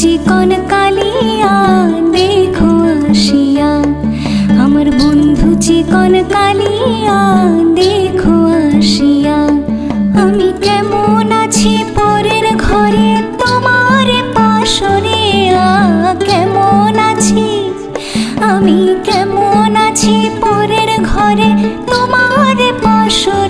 চিকন কালিয়া দেখো আসিয়া আমার বন্ধু চিকন কালিয়া, দেখো আসিয়া, আমি কেমন আছি পরের ঘরে তোমার পাশরে কেমন আছি? আমি কেমন আছি পরের ঘরে তোমার পাশরে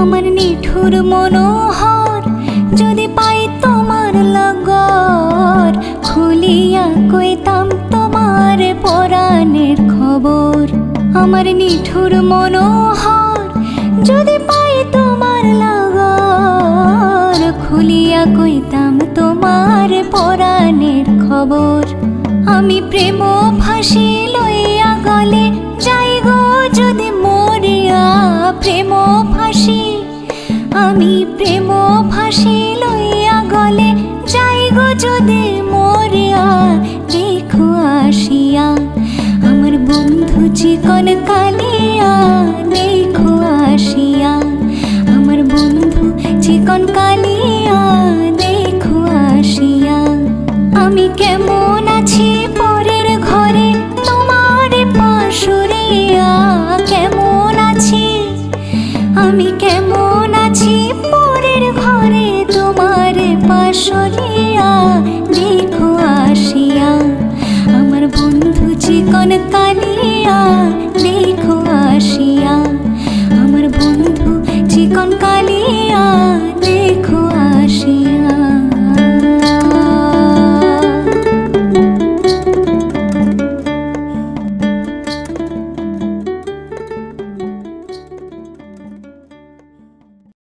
আমার নিঠুর মনোহর যদি পাই তোমার লগর, খুলিয়া কইতাম তোমার পরাণের খবর। আমার নিঠুর মনোহর যদি পাই তোমার লগর, খুলিয়া কইতাম তোমার পরাণের খবর। আমি প্রেম ফাঁসি গো যদি মরিয়া, দেখো আসিয়া। আমার বন্ধু চিকন কালিয়া, দেখো আসিয়া। আমার বন্ধু চিকন কালিয়া, দেখো আসিয়া। আমি কেমন আছি পরের ঘরে, তোমার পাশরিয়া? কেমন আছি? আমি কেমন আছি পরের ঘরে, তোমার পাশরিয়া? দেখো